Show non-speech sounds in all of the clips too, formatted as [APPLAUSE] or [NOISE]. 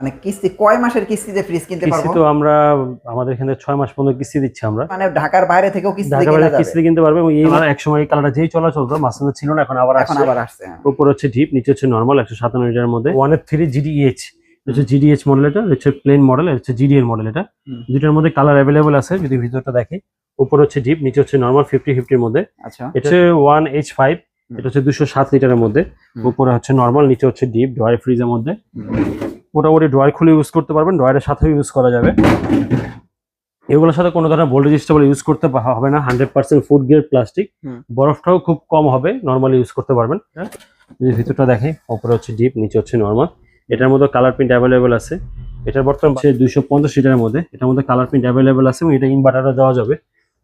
মানে কিস্তি কয় মাসের কিস্তিতে ফ্রিজ কিনতে কিস্তি তো আমরা আমাদের এখানে ছয় মাস পর্যন্ত কিস্তি দিচ্ছি আমরা। মানে ঢাকার বাইরে থেকেও কিস্তিতে ঢাকা কেনা বাইরে কিস্তি কিনতে পারবে এবং এই এক সময় এই কালারটা যেই চলা চলতো মাঝখানে ছিল না এখন আবার এখন আসছে। আবার আসছে হ্যাঁ। উপর হচ্ছে ডিপ নিচে হচ্ছে নর্মাল একশো সাতান্ন লিটারের মধ্যে। ওয়ান এফ থ্রি জিডিএইচ হচ্ছে জিডিএইচ মডেল এটা হচ্ছে প্লেন মডেল হচ্ছে জিডিএল মডেল এটা। দুটার মধ্যে কালার অ্যাভেলেবল আছে যদি ভিতরটা দেখি। উপর হচ্ছে ডিপ নিচে হচ্ছে নর্মাল ফিফটি ফিফটির মধ্যে। আচ্ছা। এটা হচ্ছে ওয়ান এইচ ফাইভ হুম। এটা হচ্ছে দুশো সাত লিটারের মধ্যে। উপরে হচ্ছে নর্মাল নিচে হচ্ছে ডিপ ড্রয়ার ফ্রিজের মধ্যে। মোটামুটি ড্রয়ার খুলে ইউজ করতে পারবেন ড্রয়ারের সাথেও ইউজ করা যাবে। এগুলোর সাথে কোনো ধরনের ভোল্টেজ স্টেবল ইউজ করতে হবে না hundred percent food grade plastic বরফটাও খুব কম হবে নর্মালি ইউজ করতে পারবেন। হ্যাঁ? যদি ভিতরটা দেখে ওপরে হচ্ছে ডিপ নিচে হচ্ছে নর্মাল এটার মধ্যে কালার প্রিন্ট অ্যাভেলেবেল আছে। এটার বর্তমান হচ্ছে দুইশো পঞ্চাশ লিটারের মধ্যে। এটার মধ্যে কালার প্রিন্ট অ্যাভেলেবেল আছে এবং এটা ইনভার্টারও দেওয়া যাবে।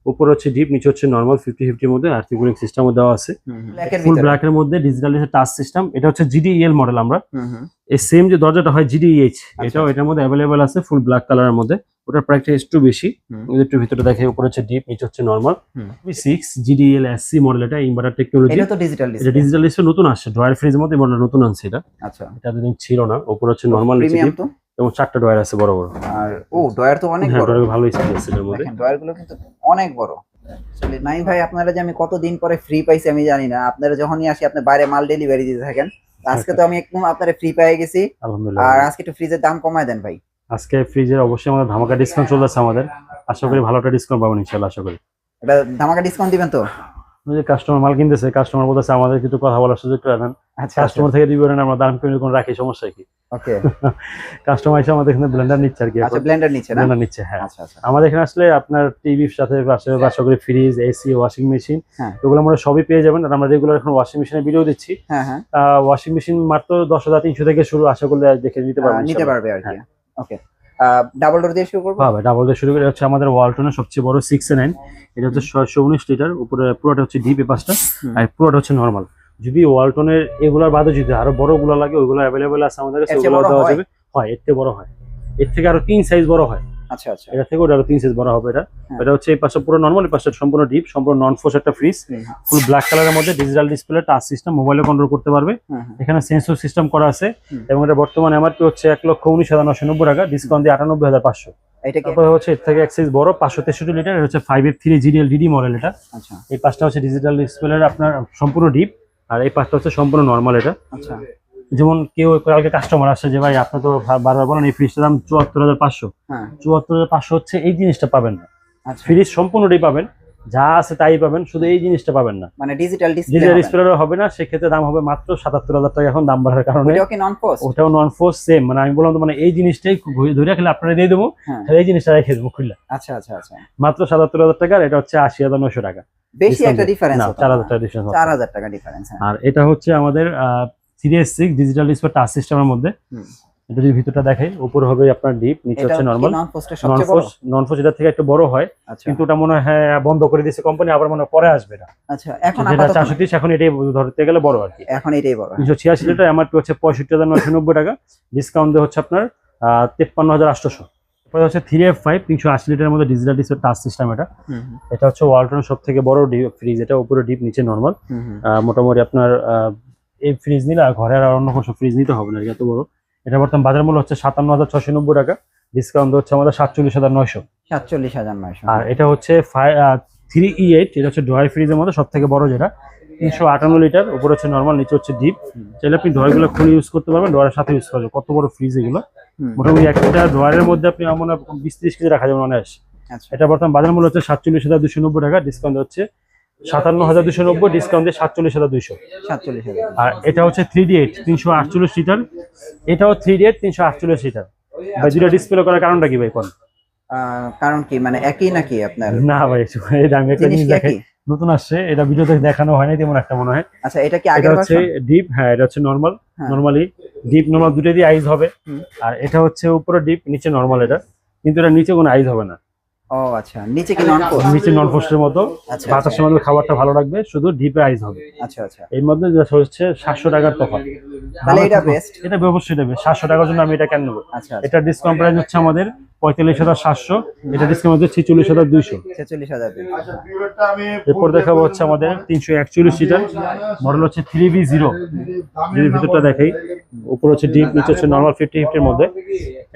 উপরে হচ্ছে ডিপ নিচে হচ্ছে নর্মাল ফিফটি ফিফটির মধ্যে আর্থিক কুলিং সিস্টেমও দেওয়া আছে। ফুল ব্ল্যাকের মধ্যে ডিজিটাল টাচ সিস্টেম এটা হচ্ছে জিডিএল মডেল আমরা। হুম, হুম। এই সেম যে দরজাটা হয় জিডিএইচ আচ্ছা, এটাও এটার মধ্যে অ্যাভেলেবেল আছে ফুল ব্ল্যাক কালারের মধ্যে। ওটার প্রাইসটা একটু বেশি। একটু ভিতরে দেখে উপরে হচ্ছে ডিপ নিচে হচ্ছে normal. Six GDL SC model এটা ইনভার্টার টেকনোলজি এটা তো ডিজিটাল এটা ডিজিটাল ডিসপ্লে নতুন আসছে ড্রয়ার ফ্রিজের মধ্যে মডেল নতুন আনছে এটা। আচ্ছা। এটা এতদিন ছিল না উপরে হচ্ছে নর্মাল নিচে প্রিমিয়াম তো? এবং চারটা ড্রয়ার আছে বড় বড়। আর ও ড্রয়ার তো অনেক হ্যাঁ বড়। ড্রয়ার ভালো স্পেস আছে এটার মধ্যে। ডয়ারগুলো কিন্তু অনেক বড়। আসলে নাই ভাই আপনারা যে আমি কতদিন পরে ফ্রি পাইছি আমি জানি না। আপনারা যখনই আসি আপনি বাইরে মাল ডেলিভারি দিতে থাকেন। আজকে তো আমি একদম আপনারা ফ্রি পেয়ে গেছি। আলহামদুলিল্লাহ। আর আজকে একটু ফ্রিজের দাম কমায় দেন ভাই। আজকে ফ্রিজের অবশ্যই আমাদের ধামাকা ডিসকাউন্ট চলছে আমাদের। আশা করি ভালো একটা ডিসকাউন্ট পাবেন ইনশাআল্লাহ আশা করি। এটা ধামাকা ডিসকাউন্ট দিবেন তো? যে কাস্টমার মাল কিনতেছে কাস্টমার বলতেছে আমাদের কিছু কথা বলার সুযোগ করে দেন। আচ্ছা কাস্টমার থেকে দিবেন আমরা দাম কমে কোন রাখি সমস্যা কি? ওকে কাস্টমার [LAUGHS] এসে আমাদের এখানে ব্লেন্ডার নিচ্ছে আর কি আচ্ছা ব্লেন্ডার নিচে না? ব্লেন্ডার নিচ্ছে হ্যাঁ। আচ্ছা আচ্ছা। আমাদের এখানে আসলে আপনার টিভির সাথে পাশে আশা করি ফ্রিজ এসি ওয়াশিং মেশিন হ্যাঁ। এগুলো আমরা সবই পেয়ে যাবেন। আর আমরা রেগুলার এখন ওয়াশিং মেশিনের ভিডিও দিচ্ছি। হ্যাঁ হ্যাঁ। ওয়াশিং মেশিন মাত্র দশ হাজার তিনশো থেকে শুরু আশা করলে দেখে নিতে আহ, পারবেন নিতে পারবে আর কি। হ্যাঁ। ওকে ডাবল ডোর দিয়ে শুরু করব? পাবে ডাবল ডোর শুরু করে হচ্ছে আমাদের ওয়ালটনের সবচেয়ে বড় সিক্স নাইন এটা হচ্ছে ছয়শো উনিশ লিটার উপরে পুরোটা হচ্ছে ডিপ পেপারটা আর পুরোটা হচ্ছে নর্মাল যদি ওয়ালটনের এগুলার বাদে যদি আরও বড়গুলা লাগে ওইগুলো অ্যাভেলেবেল আছে আমাদের কাছে ওগুলো দেওয়া হয়? যাবে। হয় এর থেকে বড় হয়। এর থেকে আরও তিন সাইজ বড় হয়। আচ্ছা আচ্ছা। এটা থেকে ওটা আরও তিন সাইজ বড় হবে এটা। হ্যাঁ। এটা হচ্ছে এই পাশে পুরো নর্মাল এই পাশে সম্পূর্ণ ডিপ সম্পূর্ণ নন ফোর্স একটা ফ্রিজ ফুল ব্ল্যাক কালারের মধ্যে ডিজিটাল ডিসপ্লে টাচ সিস্টেম মোবাইলে কন্ট্রোল করতে পারবে। এখানে সেন্সর সিস্টেম করা আছে। এবং এটা বর্তমানে এমআরপি হচ্ছে এক লক্ষ উনিশ হাজার নশো নব্বই টাকা ডিসকাউন্ট দিয়ে আটানব্বই হাজার পাঁচশো। তারপরে হচ্ছে এর থেকে বড় পাঁচশো তেষট্টি লিটার এটা হচ্ছে five F three GDL DD model এটা। আচ্ছা। এই পাঁচটা হচ্ছে ডিজিটাল আপনার সম্পূর্ণ ডিপ আর এই পাঁচটা হচ্ছে সম্পূর্ণ নর্মাল এটা। আচ্ছা। যেমন কেউ কালকে কাস্টমার আসছে যে ভাই আপনি তো বারবার বলেন এই ফ্রিজটার দাম চুয়াত্তর হাজার পাঁচশো। হ্যাঁ। চুয়াত্তর হাজার পাঁচশো হচ্ছে এই জিনিসটা পাবেন না। আচ্ছা। ফ্রিজ সম্পূর্ণটাই পাবেন। যা আছে তাই পাবেন শুধু এই জিনিসটা পাবেন না। মানে ডিজিটাল ডিজিটাল ডিসপ্লে ডিসপ্লে হবে না সেক্ষেত্রে দাম হবে মাত্র সাতাত্তর হাজার টাকা এখন দাম বাড়ার কারণে। ওটাও নন ফোর্স সেম মানে আমি বললাম তো মানে এই জিনিসটাই ধরে খেলে আপনারা দিয়ে দেবো হ্যাঁ। এই জিনিসটা রেখে দেবো খুললে। আচ্ছা আচ্ছা আচ্ছা। মাত্র সাতাত্তর হাজার টাকা আর এটা হচ্ছে আশি হাজার নশো টাকা। বেশি একটা ডিফারেন্স চার হাজার টাকা ডিফারেন্স চার হাজার টাকা ডিফারেন্স হ্যাঁ। আর এটা হচ্ছে আমাদের serious six digital display touch সিস্টেমের মধ্যে। এটা যদি ভিতরটা দেখাই উপর হবে আপনার ডিপ নিচে হচ্ছে নর্মাল নন ফোর্স এটা থেকে একটু বড় হয় আচ্ছা। কিন্তু ওটা মনে হয় হ্যাঁ, বন্ধ করে দিয়েছে কোম্পানি আবার মনে পরে আসবে না আচ্ছা এখন চারশো তিরিশ এখন এটাই ধরতে গেলে বড় আর কি। এখন এটাই বড়। তিনশো ছিয়াশি লিটার এমআরপি হচ্ছে পঁয়ষট্টি হাজার নয়শো নব্বই টাকা ডিসকাউন্ট দিয়ে হচ্ছে আপনার তেপ্পান্ন হাজার আটশোশো। তারপরে হচ্ছে থ্রি এফ ফাইভ তিনশো আশি লিটারের মধ্যে ডিজিটাল ডিসপ্লে টাচ সিস্টেম এটা। এটা হচ্ছে ওয়ালটনের সব থেকে বড় ফ্রিজ এটা উপরে ডিপ নিচে নর্মাল। মোটামুটি আপনার এই ফ্রিজ নিলে আর ঘরে আর অন্য কোনো ফ্রিজ নিতে হবে না এত বড়। এটা বর্তমান বাজার মূল্য হচ্ছে সাতান্ন হাজার ছশো নব্বই টাকা ডিসকাউন্ট হচ্ছে আমাদের সাতচল্লিশ হাজার নয়শো। সাতচল্লিশ হাজার নয়শো। আর এটা হচ্ছে থ্রি ই এইট এটা হচ্ছে ড্রয়ার ফ্রিজের মধ্যে সব থেকে বড় যেটা। তিনশো আটান্ন লিটার উপরে হচ্ছে নর্মাল নিচে হচ্ছে ডিপ চাইলে আপনি ড্রয়ারগুলো খুলে ইউজ করতে পারবেন ড্রয়ারের সাথে ইউজ করা কত বড় ফ্রিজ এগুলো। মোটামুটি একটা ড্রয়ারের মধ্যে আপনি আমার বিশ ত্রিশ কেজি রাখা যাবে অনায়াস। আচ্ছা। এটা বর্তমান বাজার মূল্য হচ্ছে সাতচল্লিশ হাজার দুশো নব্বই টাকা ডিসকাউন্ট হচ্ছে সাতান্ন হাজার দুশো নব্বই ডিসকাউন্ট দিয়ে সাতচল্লিশ হাজার দুইশো। সাতচল্লিশ আর এটা হচ্ছে থ্রি ডি এইট তিনশো আটচল্লিশ লিটার এটাও থ্রি ডি এইট তিনশো আটচল্লিশ লিটার ভাই দুটা ডিসপ্লে করার কারণটা কি ভাই কোন? কারণ কি মানে একই নাকি আপনার? না ভাই এই আমি একটা জিনিস দেখাই নতুন আসছে এটা ভিডিওতে দেখানো হয় না তেমন একটা মনে হয়। আচ্ছা এটা কি এটা আগের হচ্ছে ডিপ হ্যাঁ এটা হচ্ছে নর্মাল। নর্মালি ডিপ নর্মাল দুটো দিয়ে আইস হবে। আর এটা হচ্ছে উপরে ডিপ নিচে নর্মাল এটা। কিন্তু এটা নিচে কোনো আইস হবে না। ও আচ্ছা। নিচে কি নন পোস্ট নিচে নন পোস্টের মতো। আচ্ছা বাতাসের মধ্যে খাবারটা ভালো লাগবে শুধু ডিপে আইস হবে। আচ্ছা আচ্ছা। এর মধ্যে হচ্ছে সাতশো টাকার তফাৎ। তাহলে এটা বেস্ট এটা অবশ্যই দেবে সাতশো টাকার জন্য আমি এটা কেন নেব? আচ্ছা এটা ডিসকাউন্ট প্রাইস হচ্ছে আমাদের পঁয়তাল্লিশ হাজার সাতশো এটা ডিসকাউন্ট হচ্ছে ছিচল্লিশ হাজার দুইশো। ছেচল্লিশ হাজার এরপর দেখাবো হচ্ছে আমাদের তিনশো একচল্লিশ সিটার মডেল হচ্ছে থ্রি বি জিরো। যদি ভিতরটা দেখাই উপর হচ্ছে ডিপ নিচে হচ্ছে নর্মাল ফিফটি ফিফটির মধ্যে।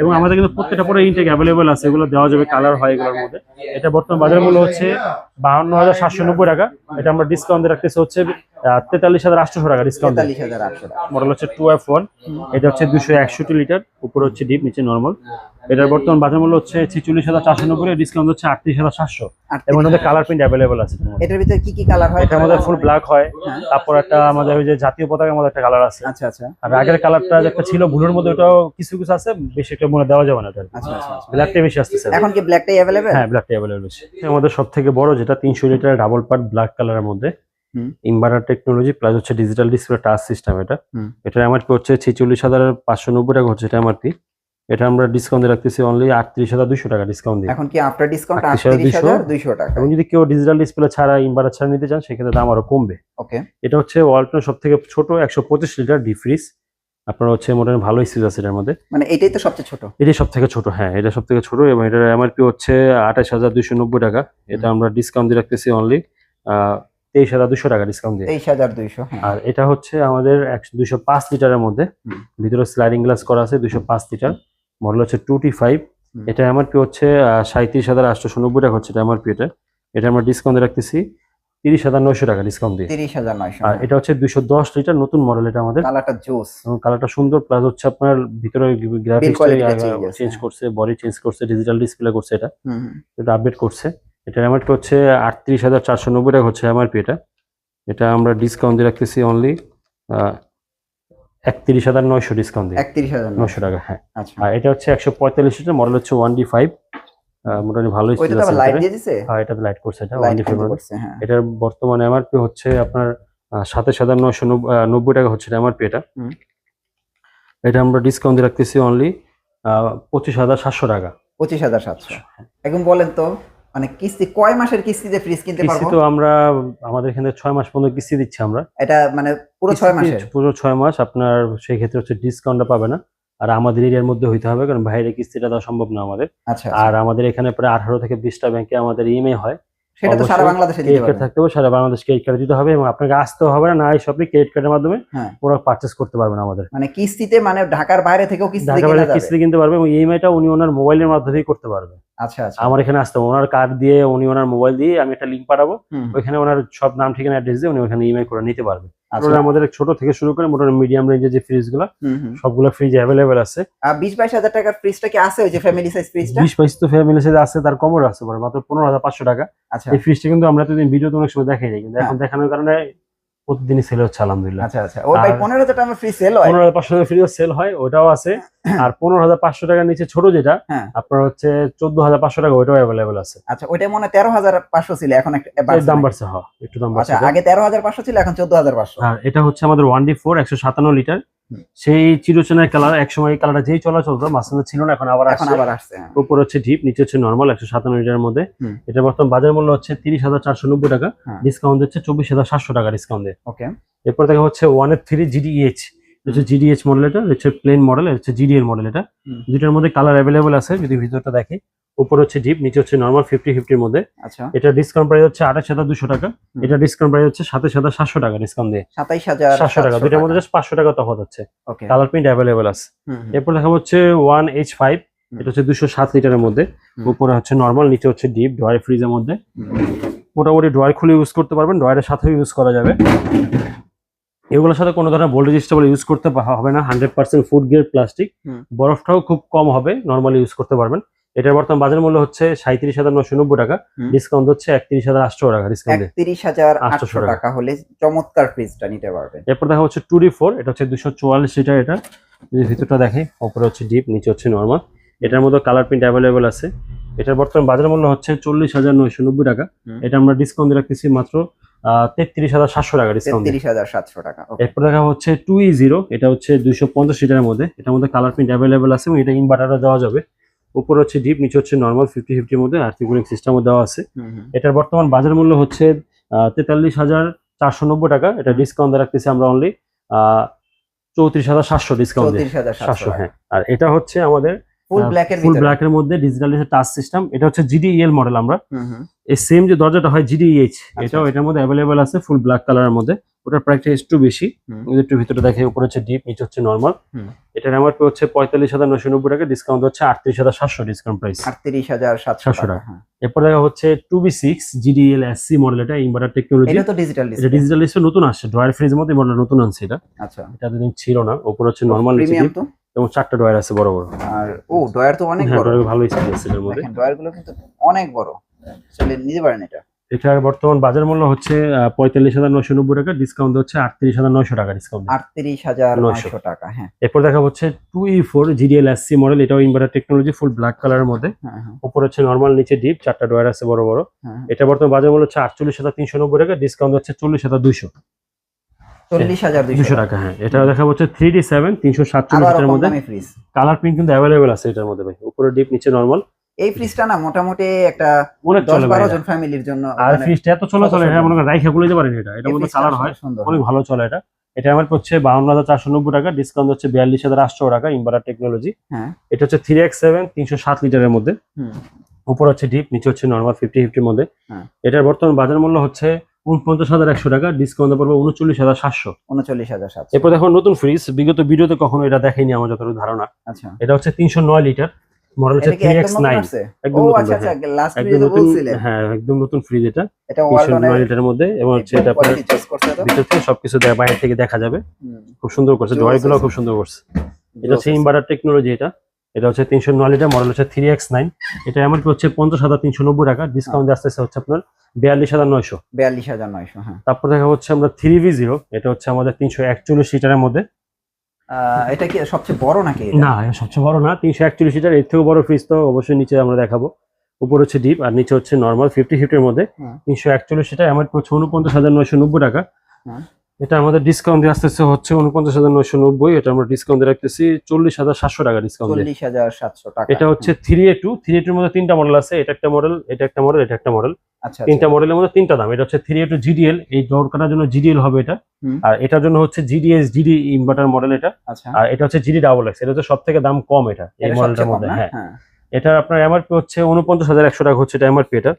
এবং আমাদের কিন্তু প্রত্যেকটা পরে ইনটেক অ্যাভেলেবেল আছে এগুলো দেওয়া যাবে কালার হয় এগুলোর মধ্যে। এটা বর্তমান বাজার মূল্য হচ্ছে বাহান্ন হাজার সাতশো নব্বই টাকা। এটা আমরা ডিসকাউন্ট রাখতেছি হচ্ছে তেতাল্লিশ হাজার আটশো টাকা ডিসকাউন্ট মডেল হচ্ছে টু এফ ওয়ান এটা হচ্ছে দুশো একষট্টি লিটার উপরে হচ্ছে ডিপ নিচে নর্মাল এটার বর্তমান বাজার মূল্য হচ্ছে ছিচল্লিশ হাজার চারশো নব্বই ডিসকাউন্ট হচ্ছে আটত্রিশ হাজার সাতশো। এবং আমাদের কালার প্রিন্ট অ্যাভেলেবেল আছে এটার ভিতরে কি কি কালার হয়? এটা আমাদের ফুল ব্ল্যাক হয় তারপর একটা আমাদের ওই যে জাতীয় পতাকার মধ্যে একটা কালার আছে। আচ্ছা আচ্ছা। আর আগের কালারটা একটা ছিল ব্লুর মধ্যে ওটাও কিছু কিছু আছে বেশি একটা মনে দেওয়া যাবে না এটা আচ্ছা আচ্ছা আচ্ছা। ব্ল্যাকটাই বেশি আসতেছে। এখন কি ব্ল্যাকটাই অ্যাভেলেবেল হ্যাঁ ব্ল্যাকটা অ্যাভেলেবল বেশি। আমাদের সব থেকে বড় যেটা তিনশো লিটার ডাবল পার্ট ব্ল্যাক কালারের মধ্যে হুম। ইনভার্টার টেকনোলজি প্লাস হচ্ছে ডিজিটাল ডিসপ্লে টাচ সিস্টেম এটা। এটা এমআরপি হচ্ছে ছেচল্লিশ হাজার পাঁচশো নব্বই টাকা হচ্ছে এটা এমআরপি এটা আমরা ডিসকাউন্ট রাখতেছি অনলি আটত্রিশ হাজার দুশো টাকা ডিসকাউন্ট দিয়ে। এখন কি আফটার ডিসকাউন্ট 38,200 আটত্রিশ হাজার দুইশো টাকা? এবং যদি কেউ ডিজিটাল ডিসপ্লে ছাড়া ইনভার্টার ছাড়া নিতে চান সেক্ষেত্রে দাম আরও কমবে। ওকে এটা হচ্ছে ওয়ালটন সব থেকে ছোট একশো পঁচিশ লিটার ডিপ ফ্রিজ আপনার হচ্ছে মোটামুটি ভালো স্পিড আছে এটার মধ্যে। মানে এটাই তো সবচেয়ে ছোট? এটাই সব থেকে ছোট হ্যাঁ এটা সব থেকে ছোট এবং এটার এমআরপি হচ্ছে আঠাশ হাজার দুইশো নব্বই টাকা। এটা আমরা ডিসকাউন্ট দিয়ে রাখতেছি অনলি তেইশ হাজার দুশো টাকা ডিসকাউন্ট দিয়ে। তেইশ হাজার দুইশো হ্যাঁ। আর এটা হচ্ছে আমাদের একশো দুইশো পাঁচ লিটারের মধ্যে। ভিতরে স্লাইডিং গ্লাস করা আছে দুইশো পাঁচ লিটার। মডেল হচ্ছে টু টি ফাইভ। এটা এমআরপি হচ্ছে সাঁত্রিশ হাজার আটশো নব্বই টাকা হচ্ছে এটা এমআরপি এটা। এটা আমরা ডিসকাউন্ট রাখতেছি তিরিশ হাজার নয়শো টাকা ডিসকাউন্ট দিয়ে। তিরিশ হাজার নয়শো আর এটা হচ্ছে দুইশো দশ লিটার নতুন মডেল এটা আমাদের। কালারটা জোস এবং কালারটা সুন্দর প্লাস হচ্ছে আপনার ভিতরে গ্রাফিক্স আছে, চেঞ্জ হ্যাঁ। করছে বডি চেঞ্জ করছে ডিজিটাল ডিসপ্লে করছে এটা। এটা আপডেট করছে। এটা এমআরপি হচ্ছে আটত্রিশ হাজার চারশো নব্বই টাকা হচ্ছে এমআরপি এটা। এটা আমরা ডিসকাউন্ট দিয়ে রাখতেছি অনলি একত্রিশ হাজার নয়শো ডিসকাউন্ট দিয়ে। একত্রিশ হাজার নয়শো। টাকা হ্যাঁ। আচ্ছা। আর এটা হচ্ছে একশো পঁয়তাল্লিশ লিটার মডেল হচ্ছে ওয়ান ডি ফাইভ। মোটামুটি ভালো ওইটা স্পিড তো আবার আছে লাইট দিয়ে দিছে? হ্যাঁ এটা লাইট করছে এটা ওয়ান ডি ফাইভ হ্যাঁ। এটার বর্তমানে এমআরপি হচ্ছে আপনার সাতাশ হাজার নয়শো নব্বই টাকা হচ্ছে এমআরপি এটা। এটা আমরা ডিসকাউন্ট দিয়ে রাখতেছি অনলি পঁচিশ হাজার সাতশো টাকা। পঁচিশ হাজার সাতশো। এখন বলেন তো মানে কিস্তি কয় মাসের কিস্তিতে ফ্রিজ কিনতে পারব? কিস্তি তো আমরা আমাদের এখানে ছয় মাস পর্যন্ত কিস্তি দিচ্ছি আমরা। এটা মানে পুরো ছয় কিস্তি মাসের? পুরো ছয় মাস আপনার সেই ক্ষেত্রে হচ্ছে ডিসকাউন্টটা পাবে না। আর আমাদের এরিয়ার মধ্যে হইতে হবে কারণ বাইরে কিস্তিটা দেওয়া সম্ভব না আমাদের। আচ্ছা আর আমাদের এখানে প্রায় আঠারো থেকে বিশটা ব্যাংকে আমাদের ইএমআই হয়। সেটা তো সারা বাংলাদেশে দিতে ক্রেডিট থাকতে হবে সারা বাংলাদেশ ক্রেডিট কার্ড দিতে হবে এবং আপনাকে আসতেও হবে না এসে আপনি ক্রেডিট কার্ডের মাধ্যমে হ্যাঁ। ওরা পারচেস করতে পারবেন আমাদের। মানে কিস্তিতে মানে ঢাকার বাইরে থেকেও কিস্তি কিনতে পারবে? এবং ইএমআইটা উনি ওনার মোবাইলের মাধ্যমেই করতে পারবে। আচ্ছা আচ্ছা। আমার এখানে আসতে হবে। ওনার কার্ড দিয়ে উনি ওনার মোবাইল দিয়ে আমি একটা লিঙ্ক পাঠাবো। ওইখানে ওনার সব নাম ঠিকানা অ্যাড্রেস দিয়ে উনি ওখানে ইএমআই করে নিতে পারবে। আচ্ছা। আমাদের ছোট থেকে শুরু করে মোটামুটি মিডিয়াম রেঞ্জের যে ফ্রিজগুলো। সবগুলো ফ্রিজ অ্যাভেলেবেল আছে। বিশ বাইশ হাজার টাকার ফ্রিজটা কি আছে ওই যে ফ্যামিলি সাইজ ফ্রিজটা বিশ বাইশ তো ফ্যামিলি সাইজ আছে তার কমও আছে পরে মাত্র পনেরো হাজার পাঁচশো টাকা। আচ্ছা। এই ফ্রিজটা কিন্তু আমরা এতদিন ভিডিওতে অনেক সময় দেখাই কিন্তু এখন হ্যাঁ। দেখানোর কারণে প্রতিদিনই সেল হচ্ছে আলহামদুলিল্লাহ। আচ্ছা আচ্ছা। ওই ভাই আর- পনেরো হাজার টাকার ফ্রিজ সেল হয়? পনেরো হাজার পাঁচশো টাকা ফ্রি সেল হয় ওটাও আছে। আর পনেরো হাজার পাঁচশো টাকার নিচে ছোট যেটা হ্যাঁ। আপনার হচ্ছে চোদ্দ হাজার পাঁচশো টাকা ওটাও অ্যাভেলেবেল আছে। আচ্ছা ওইটা মনে হয় তেরো হাজার পাঁচশো ছিল এখন একটা দাম বাড়ছে হ্যাঁ একটু দাম বাড়ছে। আচ্ছা আগে তেরো হাজার পাঁচশো ছিল এখন চোদ্দ হাজার পাঁচশো। আর এটা হচ্ছে আমাদের ওয়ান ডি ফোর একশো সাতান্ন লিটার। হুম। সেই চিরচেনার কালার একসময় এই কালারটা যেই চলাচল তো মাঝখানে ছিল না এখন আবার এখন আবার আসছে হ্যাঁ। উপর হচ্ছে ডিপ নিচে হচ্ছে নর্মাল একশো সাতান্ন লিটারের মধ্যে। এটা বর্তমান বাজার মূল্য হচ্ছে তিরিশ হাজার চারশো নব্বই টাকা। হ্যাঁ। ডিসকাউন্ট দিচ্ছে চব্বিশ হাজার সাতশো টাকা ডিসকাউন্ট দিয়ে ওকে এরপর দেখা হচ্ছে ওয়ানের থ্রি জিডিএইচ হচ্ছে জিডিএইচ মডেল এটা হচ্ছে প্লেন মডেল হচ্ছে জিডি এর মডেল এটা। হুম। দুইটার মধ্যে কালার অ্যাভেলেবল আছে যদি ভিতরটা দেখি। উপর হচ্ছে ডিপ নিচে হচ্ছে নর্মাল ফিফটি ফিফটির মধ্যে। আচ্ছা। এটা ডিসকাউন্ট প্রাইস হচ্ছে আঠাশ হাজার দুশো টাকা। এটা ডিসকাউন্ট প্রাইস হচ্ছে সাতাশ হাজার সাতশো টাকা ডিসকাউন্ট দিয়ে। সাতাইশ হাজার সাতশো টাকা দুইটার মধ্যে জাস্ট পাঁচশো টাকা তফাৎ হচ্ছে। কালার প্রিন্ট অ্যাভেলেবল আছে। এরপর দেখা হচ্ছে ওয়ান এইচ ফাইভ। এটা হচ্ছে দুশো সাত লিটারের মধ্যে। উপরে হচ্ছে নর্মাল নিচে হচ্ছে ডিপ ড্রয়ার ফ্রিজের মধ্যে। মোটামুটি ড্রয়ার খুলে ইউজ করতে পারবেন ড্রয়ারের সাথেও ইউজ করা যাবে। এগুলোর সাথে কোনো ধরনের ভোল্টেজ স্টেবল ইউজ করতে হবে না। Hundred percent food grade plastic বরফটাও খুব কম হবে নর্মালি ইউজ করতে পারবেন। এটার বর্তমান বাজার মূল্য হচ্ছে সাঁত্রিশ হাজার নশো নব্বই টাকা। ডিসকাউন্ট হচ্ছে একত্রিশ হাজার আটশো টাকা ডিসকাউন্ট একত্রিশ হাজার 800 আটশো টাকা। হলে চমৎকার ফ্রিজটা নিতে পারবেন। এরপর দেখা হচ্ছে টু ডি ফোর এটা হচ্ছে দুশো চুয়াল্লিশ লিটার এটা। যদি ভিতরটা দেখে ওপরে হচ্ছে ডিপ নিচে হচ্ছে নর্মাল। এটার মধ্যে কালার প্রিন্ট অ্যাভেলেবেল আছে। এটার বর্তমান বাজার মূল্য হচ্ছে চল্লিশ হাজার নয়শো নব্বই টাকা। এটা আমরা ডিসকাউন্ট রাখতেছি মাত্র তেত্রিশ হাজার সাতশো টাকা ডিসকাউন্ট তেত্রিশ হাজার সাতশো টাকা এরপর দেখা হচ্ছে টু ই জিরো এটা হচ্ছে দুইশো পঞ্চাশ লিটারের মধ্যে। এটার মধ্যে কালার প্রিন্ট অ্যাভেলেবেল আছে এবং এটা ইনভার্টারও দেওয়া যাবে। উপরে হচ্ছে ডিপ নিচে হচ্ছে নর্মাল ফিফটি ফিফটির মধ্যে আর্থিক কুলিং সিস্টেমও দেওয়া আছে। এটার বর্তমান বাজার মূল্য হচ্ছে তেতাল্লিশ হাজার চারশো নব্বই টাকা। এটা ডিসকাউন্ট রাখতেছি আমরা অনলি চৌত্রিশ হাজার সাতশো ডিসকাউন্ট সাতশো হ্যাঁ। আর এটা হচ্ছে আমাদের ফুল ফুল মধ্যে ডিজিটাল টাচ সিস্টেম এটা হচ্ছে জিডিএল মডেল আমরা। হুম হুম। এই সেম যে দরজাটা হয় জিডিএইচ আচ্ছা, এটাও আচ্ছা। এটার মধ্যে অ্যাভেলেবেল আছে ফুল ব্ল্যাক কালারের মধ্যে। ওটার প্রাইসটা একটু বেশি। একটু ভিতরে দেখে উপরে হচ্ছে ডিপ নিচে হচ্ছে নর্মাল। এটার এমআরপি হচ্ছে পঁয়তাল্লিশ হাজার নশো নব্বই টাকা ডিসকাউন্ট হচ্ছে আটত্রিশ হাজার সাতশো ডিসকাউন্ট প্রাইস আটত্রিশ হাজার সাতশো টাকা। এরপর দেখা হচ্ছে two B six GDL SC model এটা ইনভার্টার টেকনোলজি এটা তো ডিজিটাল এটা ডিজিটাল ডিসপ্লে নতুন আসছে ড্রয়ার ফ্রিজের মধ্যে মডেল নতুন আনছে এটা। আচ্ছা। এটা দুদিন ছিল না উপরে হচ্ছে নর্মাল নিচে প্রিমিয়াম তো? এবং চারটা ড্রয়ার আছে বড় বড়। আর ও ডয়ার তো অনেক হ্যাঁ বড়। ড্রয়ার ভালো স্পেস আছে এটার মধ্যে ডয়ারগুলো কিন্তু অনেক বড়। চলে নিতে পারেন এটা। এটার বর্তমান বাজার মূল্য হচ্ছে পঁয়তাল্লিশ হাজার নশো নব্বই টাকা ডিসকাউন্ট হচ্ছে আটত্রিশ হাজার নয়শো টাকা ডিসকাউন্ট আটত্রিশ হাজার নয়শো। নয়শো। টাকা হ্যাঁ। এরপর দেখা হচ্ছে two E four GDL SC model এটাও ইনভার্টার টেকনোলজি ফুল ব্ল্যাক কালারের মধ্যে। হ্যাঁ হ্যাঁ। হচ্ছে নর্মাল নিচে ডিপ চারটা ডয়ার আছে বড় বড়। হ্যাঁ এটা বর্তমান বাজার মূল্য হচ্ছে আটচল্লিশ হাজার তিনশো নব্বই টাকা ডিসকাউন্ট হচ্ছে চল্লিশ হাজার দুইশো। চল্লিশ হাজার দুশো দুইশো টাকা হ্যাঁ। এটা দেখা হচ্ছে থ্রি ডি সেভেন তিনশো সাতচল্লিশ মধ্যে। কালার প্রিন্ট কিন্তু অ্যাভেলেবেল আছে এটার মধ্যে ভাই। উপরে ডিপ নিচে নর্মাল এই ফ্রিজটা না মোটামুটি একটা অনেক দশ চলে ভাই বারো এটা। জন ফ্যামিলির জন্য আর মানে ফ্রিজটা এত চলে চলে এটা মনে করেন রাইখা গুলো দিতে পারেন এটা। এই মধ্যে ফ্রিজটা হয় সুন্দর। অনেক ভালো চলে এটা। এটা আমার হচ্ছে বাউন্ন হাজার চারশো নব্বই টাকা ডিসকাউন্ট হচ্ছে বিয়াল্লিশ হাজার আটশো টাকা ইনভার্টার টেকনোলজি হ্যাঁ। এটা হচ্ছে থ্রি এক্স সেভেন তিনশো সাত লিটারের মধ্যে। হুম। উপর হচ্ছে ডিপ নিচে হচ্ছে নর্মাল ফিফটি ফিফটির মধ্যে। হ্যাঁ। এটার বর্তমান বাজার মূল্য হচ্ছে উনপঞ্চাশ হাজার একশো টাকা ডিসকাউন্ট পড়বে উনচল্লিশ হাজার সাতশো। উনচল্লিশ হাজার সাতশো। এরপর দেখো নতুন ফ্রিজ বিগত ভিডিওতে কখনো এটা দেখাইনি আমার যতটুকু ধারণা। আচ্ছা। এটা হচ্ছে তিনশো নয় লিটার। মডেল হচ্ছে এটা কি থ্রি একদম আচ্ছা আচ্ছা হ্যাঁ। লাস্ট ভিডিওতে বলছিলেন। হ্যাঁ একদম নতুন ফ্রিজ এটা এটা ওয়ালটনের মধ্যে এবং হচ্ছে এটা? আপনার ভিতর থেকে সবকিছু বাইরে থেকে দেখা যাবে। খুব সুন্দর করছে ড্রয়ারগুলো খুব সুন্দর করছে। এটা হচ্ছে ইনভার্টার টেকনোলজি এটা। এটা হচ্ছে তিনশো নয় লিটার মডেল হচ্ছে থ্রি এক্স নাইন এটা এমনকি হচ্ছে পঞ্চাশ হাজার তিনশো নব্বই টাকা ডিসকাউন্ট আসতে আসতে হচ্ছে আপনার বিয়াল্লিশ হাজার নয়শো। বিয়াল্লিশ হাজার নয়শো হ্যাঁ। তারপর দেখা হচ্ছে আমরা থ্রি ভি জিরো এটা হচ্ছে আমাদের তিনশো একচল্লিশ লিটারের মধ্যে। এটা কি সবচেয়ে বড় নাকি না সবচেয়ে বড় না। তিনশো একচল্লিশ লিটার এর থেকেও বড় ফ্রিজ তো অবশ্যই নিচে আমরা দেখাবো। উপর হচ্ছে ডিপ আর নিচে হচ্ছে নর্মাল ফিফটি ফিফটির মধ্যে। তিনশো একচল্লিশ লিটার আমার পড়ছে উনপঞ্চাশ হাজার নয়শো নব্বই টাকা। হুম। এটা আমাদের ডিসকাউন্ট দিয়ে আসতেছে হচ্ছে উনপঞ্চাশ হাজার নয়শো নব্বই এটা আমরা ডিসকাউন্ট দিয়ে রাখতেছি চল্লিশ হাজার সাতশো টাকা ডিসকাউন্ট চল্লিশ হাজার সাতশো টাকা। এটা হচ্ছে three A two three A টুর মধ্যে তিনটা মডেল আছে এটা একটা মডেল এটা একটা মডেল এটা একটা মডেল আচ্ছা তিনটা মডেলের মধ্যে তিনটা দাম এটা হচ্ছে থ্রি এ টু জিডিএল এই দরকারের জন্য জিডিএল হবে এটা। আর এটার জন্য হচ্ছে জিডিএস জিডি ইনভার্টার মডেল এটা। আচ্ছা। আর এটা হচ্ছে জিডি ডাবল এক্স এটা হচ্ছে সব থেকে দাম কম এটা এই মডেলটার মধ্যে হ্যাঁ। হ্যাঁ। এটা আপনার এমআরপি হচ্ছে উনপঞ্চাশ হাজার একশো টাকা হচ্ছে এটা এমআরপি এটা।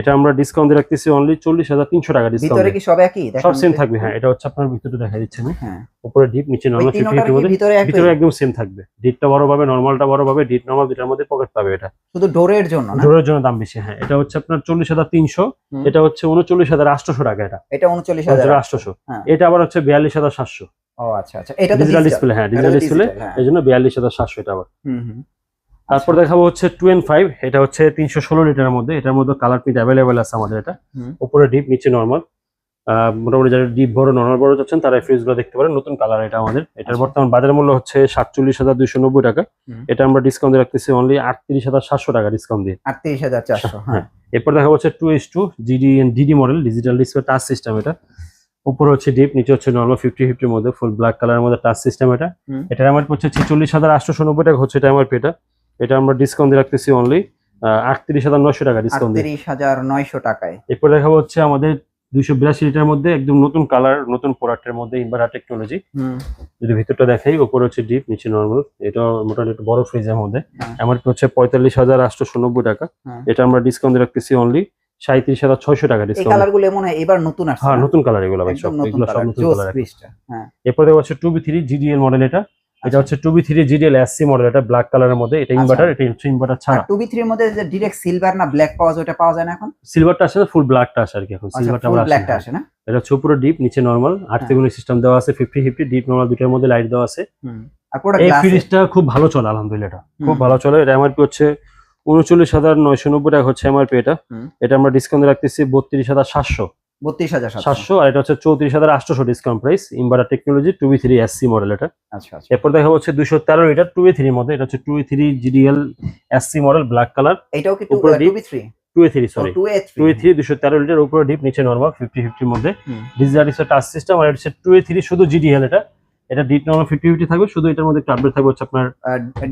এটা আমরা ডিসকাউন্ট দিয়ে রাখতেছি অনলি চল্লিশ হাজার তিনশো টাকা ভিতরে ডিসকাউন্ট কি সব একই? সব সেম থাকবে হ্যাঁ এটা হচ্ছে আপনার ভিতরে দেখা দিচ্ছে আমি। হ্যাঁ। উপরে ডিপ নিচে নর্মাল ফিফটি মধ্যে ভিতরে ভিতরে একদম সেম থাকবে। ডিপটা বড় পাবে নর্মালটা বড় পাবে ডিপ নর্মাল দুটার মধ্যে পকেট পাবে এটা। শুধু ডোরের জন্য না? জোরের জন্য দাম বেশি হ্যাঁ। এটা হচ্ছে আপনার চল্লিশ হাজার তিনশো। এটা হচ্ছে উনচল্লিশ হাজার আটশোশো টাকা এটা। এটা উনচল্লিশ হাজার আটশোশো। হ্যাঁ। এটা আবার হচ্ছে বিয়াল্লিশ হাজার সাতশো। ও আচ্ছা আচ্ছা। এটা ডিজিটাল ডিসপ্লে হ্যাঁ ডিজিটাল ডিসপ্লে হ্যাঁ। এই জন্য বিয়াল্লিশ হাজার সাতশো এটা আবার। হুম, হুম। তারপর দেখাবো হচ্ছে টু এন ফাইভ এটা হচ্ছে তিনশো ষোলো লিটারের মধ্যে এটার মধ্যে কালার প্রিন্ট অ্যাভেলেবেল আছে আমাদের এটা। উপরে ডিপ নিচে নর্মাল মোটামুটি যারা ডিপ বড় নর্মাল বড় চাচ্ছেন তারা ফ্রিজগুলো দেখতে পারেন নতুন কালার এটা আমাদের। এটার আচ্ছা। বর্তমান বাজার মূল্য হচ্ছে সাতচল্লিশ হাজার দুইশো নব্বই টাকা। এটা আমরা ডিসকাউন্ট দিয়ে রাখতেছি অনলি আটত্রিশ হাজার সাতশো টাকা ডিসকাউন্ট দিয়ে। আটত্রিশ হাজার চারশো হ্যাঁ। এরপর দেখা হচ্ছে two S two GD DD model digital display touch system এটা। উপরে হচ্ছে ডিপ নিচে হচ্ছে নর্মাল ফিফটি ফিফটির মধ্যে ফুল ব্ল্যাক কালারের মধ্যে টাচ সিস্টেম এটা। হুম। এটা আমার হচ্ছে ছেচল্লিশ হাজার আটশো নব্বই টাকা হচ্ছে এটা আমার এটা এটা আমরা ডিসকাউন্ট দিয়ে রাখতেছি অনলি আটত্রিশ হাজার নয়শো টাকা ডিসকাউন্ট আটত্রিশ হাজার নয়শো টাকায়। এরপর দেখা হচ্ছে আমাদের দুইশো বিরাশি লিটার মধ্যে একদম নতুন কালার নতুন প্রোডাক্টের মধ্যে ইনভার্টার টেকনোলজি যদি ভিতরটা দেখাই উপরে হচ্ছে ডিপ নিচে নর্মাল এটা মোটামুটি একটু বড় ফ্রিজের মধ্যে। হ্যাঁ। আমার হচ্ছে পঁয়তাল্লিশ হাজার আটশোশো নব্বই টাকা। হ্যাঁ। এটা আমরা ডিসকাউন্ট রাখতেছি অনলি সাঁত্রিশ হাজার ছয়শো টাকা ডিসকাউন্ট কালারগুলো মনে হয় এবার নতুন আসছে হ্যাঁ নতুন কালার এগুলো ভাই সব নতুন এগুলো সব কালার নতুন হ্যাঁ। দেখা হচ্ছে two B three GDL model এটা। এটা হচ্ছে two B three GDL SC model এটা ব্ল্যাক কালারের মধ্যে এটা আচ্ছা। ইনভার্টার এটা হচ্ছে ইনভার্টার ছাড়া। টু বি থ্রির মধ্যে যে ডিরেক্ট সিলভার না ব্ল্যাক পাওয়া যায় ওটা পাওয়া যায় না এখন? সিলভারটা আসে ফুল ব্ল্যাকটা আসে আর কি এখন আচ্ছা সিলভারটা ফুল আসে ব্ল্যাকটা আসে না? এটা হচ্ছে পুরো ডিপ নিচে নরমাল আট হ্যাঁ। থেকে সিস্টেম দেওয়া আছে ফিফটি ফিফটি ডিপ নর্মাল দুটার মধ্যে লাইট দেওয়া আছে। এই ফ্রিজটা খুব ভালো চলে আলহামদুলিল্লাহ এটা। খুব ভালো চলে এটা এমআরপি হচ্ছে উনচল্লিশ হাজার নয়শো নব্বই টাকা হচ্ছে এমআরপি এটা। এটা আমরা ডিসকাউন্ট রাখতেছি বত্রিশ হাজার সাতশো। বত্রিশ হাজার সাতশো। আর এটা হচ্ছে চৌত্রিশ হাজার discount price inverter technology two B three SC model এটা। আচ্ছা আচ্ছা। এরপর দেখা হচ্ছে দুশো তেরো লিটার টু এ থ্রির মধ্যে এটা হচ্ছে two three GDL SC model black colour এটাও কি উপরে two B three two A three sorry two A three দুশো তেরো লিটার উপরে ডিপ নিচে নর্মাল ফিফটি ফিফটির মধ্যে। ডিজিটাল টাচ সিস্টেম আর হচ্ছে টু এ থ্রি শুধু জিডিএল এটা। এটা ডিপ নর্মাল ফিফটি ফিফটি থাকবে শুধু এটার মধ্যে একটু আপডেট থাকবে হচ্ছে আপনার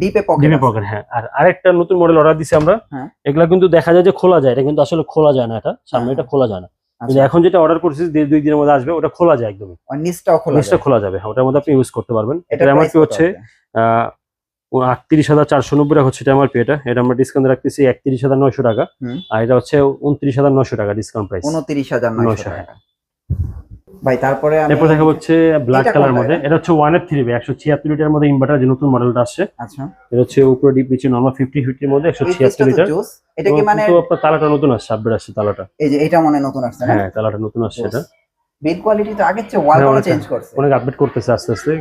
ডিপে পকেট ডিপে পকেট হ্যাঁ। আর আরেকটা নতুন মডেল অর্ডার দিছি আমরা। হ্যাঁ। এগুলা কিন্তু দেখা যায় যে খোলা যায় এটা কিন্তু আসলে খোলা যায় না এটা। সামনে হ্যাঁ, এটা খোলা যায় না। কিন্তু এখন যেটা অর্ডার করছিস দেড় দুই দিনের মধ্যে আসবে ওটা খোলা যায় একদম নিচটাও খোলা নিচটা খোলা যাবে হ্যাঁ ওটার মধ্যে আপনি ইউজ করতে পারবেন। এটা আমার কি হচ্ছে আটত্রিশ হাজার চারশো নব্বই টাকা হচ্ছে এটা আমার এটা এটা আমরা ডিসকাউন্ট রাখতেছি একত্রিশ হাজার নয়শো টাকা। আর এটা হচ্ছে উনত্রিশ হাজার নয়শো টাকা ডিসকাউন্ট প্রাইস উনত্রিশ হাজার নয়শো নয়শো টাকা। ভাই তারপরে আমি এরপর দেখা হচ্ছে ব্ল্যাক কালার মধ্যে। এটা হচ্ছে ওয়ানের থ্রি একশো ছিয়াত্তর লিটার মধ্যে ইনভার্টার যে নতুন মডেলটা আসছে। আচ্ছা। এটা হচ্ছে উপরে ডিপ নিচে নর্মাল ফিফটি ফিফটির মধ্যে একশো ছিয়াত্তর তো লিটার। এটা কি মানে কিন্তু আপনার তালাটা নতুন আসছে আপডেট আসছে তালাটা। এই যে এটা মনে নতুন আসছে হ্যাঁ তালাটা নতুন আসছে এটা। বিল কোয়ালিটি তো আগের চেয়ে ওয়াল হ্যাঁ, চেঞ্জ করছে। অনেক আপডেট করতেছে আস্তে আস্তে।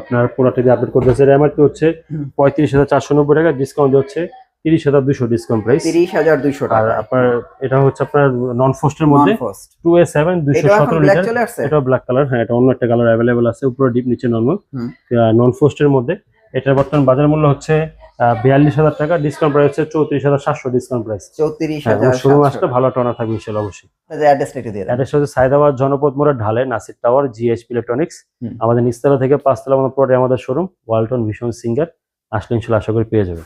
আপনার পুরোটা দিয়ে আপডেট করতেছে। এটা কি হচ্ছে। পঁয়ত্রিশ হাজার চারশো নব্বই টাকা ডিসকাউন্ট হচ্ছে তিরিশ হাজার দুশো ডিসকাউন্ট প্রাইস তিরিশ হাজার দুইশো আর আপনার এটা হচ্ছে আপনার নন ফোস্টের মধ্যে টু এ সেভেন দুশো সতেরো লিটার এটা ব্ল্যাক কালার হ্যাঁ এটা অন্য একটা কালার অ্যাভেলেবল আছে উপরে ডিপ নিচে নর্মাল। নন ফোস্টের মধ্যে। এটার বর্তমান বাজার মূল্য হচ্ছে বিয়াল্লিশ হাজার টাকা। ডিসকাউন্ট প্রাইস হচ্ছে চৌত্রিশ হাজার সাতশো ডিসকাউন্ট প্রাইস চৌত্রিশ হ্যাঁ হাজার শুরু মাসটা ভালো টনা থাকবে অবশ্যই। অ্যাড্রেস হচ্ছে সাইদাবাদ জনপদ মোড়ের ঢালে নাসির টাওয়ার জিএসপি ইলেকট্রনিক্স আমাদের নিচতলা থেকে পাঁচতলা মতো পরে আমাদের শোরুম ওয়ালটন ভীষণ সিঙ্গার আসলে ইনশাল্লাহ আশা করি পেয়ে যাবে